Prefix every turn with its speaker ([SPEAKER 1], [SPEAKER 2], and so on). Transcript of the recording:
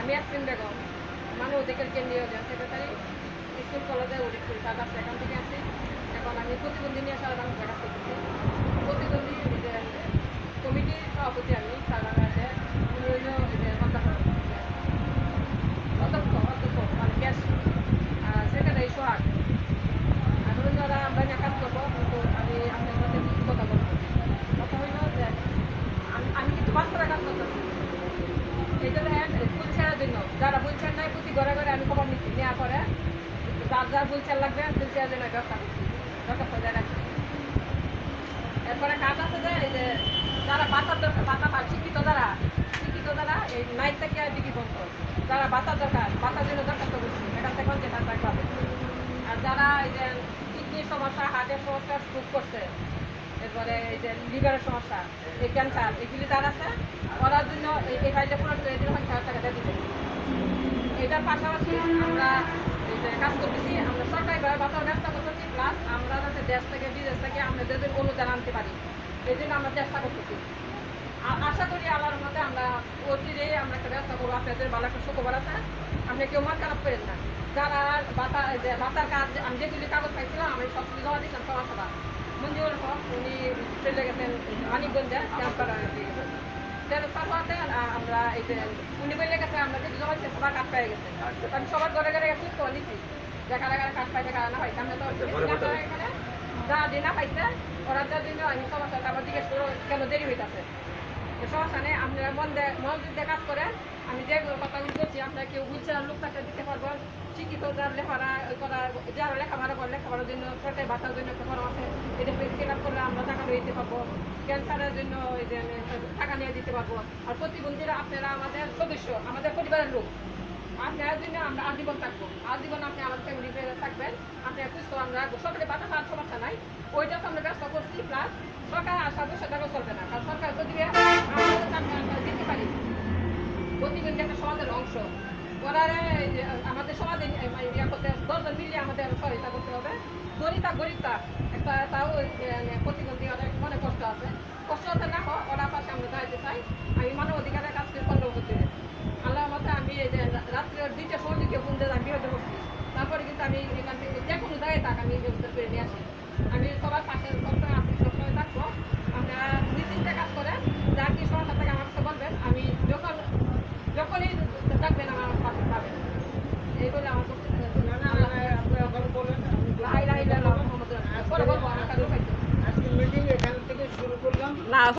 [SPEAKER 1] আমি আসলিম বেগম মানে ওদিকের কেন্দ্রীয় সেক্রেটারি স্কুল কলেজে তার কাছে এখান থেকে আসি। এখন আমি প্রতিবন্ধী নিয়ে সারা বাংলা কাজ করতেছি। প্রতিবন্ধী কমিটির সভাপতি আমি, সারা বাংলাতে উনি হইল এই যে অধ্যক্ষ অধ্যক্ষ অধ্যক্ষ মানে গ্যাস সেক্রেটারি সোহাগ আর হইল ওরা আমরা নিয়ে কাজ করব কিন্তু আমি আপনার সাথে কিছু কথা বলব কথা হইল যে আমি- আমি কিন্তু বাস্তবে কাজ করতেছি এই জন্য হুইলচেয়ারের জন্য যারা হুইলচেয়ার নাই, প্রতি ঘরে ঘরে আমি খবর নিচ্ছি। নেওয়ার পরে, যার যার হুইলচেয়ার লাগবে হুইলচেয়ারের জন্য ব্যবস্থা করছি। দরখাস্ত দিয়ে এরপরে কাজ আছে যে যারা বাতার দরকার বাতা পায় শিক্ষিত যারা শিক্ষিত যারা, এই নাইট থেকে ডিগ্রি পর্যন্ত যারা বাতার দরকার বাতার জন্য দরখাস্ত করছি। এখান থেকে যে টাকা পাবে। আর যারা এই যে কিডনির সমস্যা হার্টের সমস্যা স্ট্রোক করছে, এরপরে এই যে লিভারের সমস্যা, এই ক্যান্সার এগুলি যারা আছে করার জন্য এই- ফাইলটা পূরণ করে দিলে পঞ্চাশ টাকা দিয়ে দিতে এটার পাশাপাশি আমরা কাজ করতেছি, আমরা সরকারিভাবে বাতার ব্যবস্থা করতেছি প্লাস আমরা যাতে দেশ থেকে, বিদেশ থেকে আমরা যাদের অনুদান আনতে পারি। এই জন্য আমরা চেষ্টা করতেছি। আশা করি আল্লাহর মধ্যে আমরা অচিরে আমরা একটা ব্যবস্থা করব। আপনাদের ভালো একটা শুক্রবার আছে। আপনি কেউ মন খারাপ করেন না। যারা বাতা বাতার কাজ, আমি যেগুলি কাগজ পাইছিলাম, আমি সব কিছু জমা দিয়েছিলাম সবার সবার মঞ্জুর হক উনি চলে গেছেন, মানিকগঞ্জে ট্রান্সফার হয়ে আমরা এই যে উনি বলে গেছে আমরা যে জমা দিচ্ছি সবার কাজ পেয়ে গেছে। আমি সবার ঘরে ঘরে খুঁজ করে নিচ্ছি যে কারা কারা না আমরা তো এখানে। যা যে পাইছে ওরা যার জন্য আমি সবার সাথে আবার জিজ্ঞেস করো কেন দেরি হইতাছে? সমস্যা নেই আপনারা মন মনোযোগ দিয়ে কাজ করেন আমি যে কথাগুলো বলছি আপনারা কেউ বুঝছে না লোকটাকে দিতে পারবেন শিক্ষিত যার লেখাপড়া করা যারা লেখাপড়া করে লেখাপড়ার জন্য সরকারি ভাতার জন্য একটা ফর্ম আছে এটা ফিল আপ করলে আমরা টাকা নিয়ে দিতে পারব। ক্যান্সারের জন্য এই যে আমি টাকা নিয়ে দিতে পারব। আর প্রতিবন্ধীরা আপনারা আমাদের সদস্য, আমাদের পরিবারের লোক। আপনার জন্য আমরা আজীবন থাকব। আজীবন আপনি আমাদের ফ্যামিলিতে থাকবেন। আপনি সুস্থ, আমরা সরকারি বাতা পাওয়ার সমস্যা নাই। ওইটা তো আমরা ব্যবস্থা করছি প্লাস সরকার আশা বসে থাকা চলবে না। কারণ সরকার যদি দিতে পারি, প্রতিবন্ধী একটা সমাজের অংশ। যে আমাদের সমাজে ইয়া করতে, দশজন মিলিয়ে আমাদের সহায়তা করতে হবে। গরিতা গরিবতা একটা তাও প্রতিবন্ধী অনেক আছে। কষ্ট না হোক ওরা পাশে আমরা দাঁড়াতে চাই। আমি মানব অধিকারের কাজ করে পনেরো বছর ধরে। আল্লাহ মতে আমি এই যে রাত্রে দুইটা সময় দিকে দিয়ে আমি বিরত করছি তারপরে কিন্তু আমি এখান থেকে যে কোনো জায়গায় থাক, আমি ব্যবস্থা করে নিয়ে আসি। আমি সবার পাশে সবসময় আছি, সবসময় থাকব। আপনারা নিশ্চিন্তে কাজ করেন যার কি সমস্যা থাকে আমার কাছে বলবেন, আমি যখন যখনই ডাকবেন আমার পাশে পাবেন। এই বলে আমার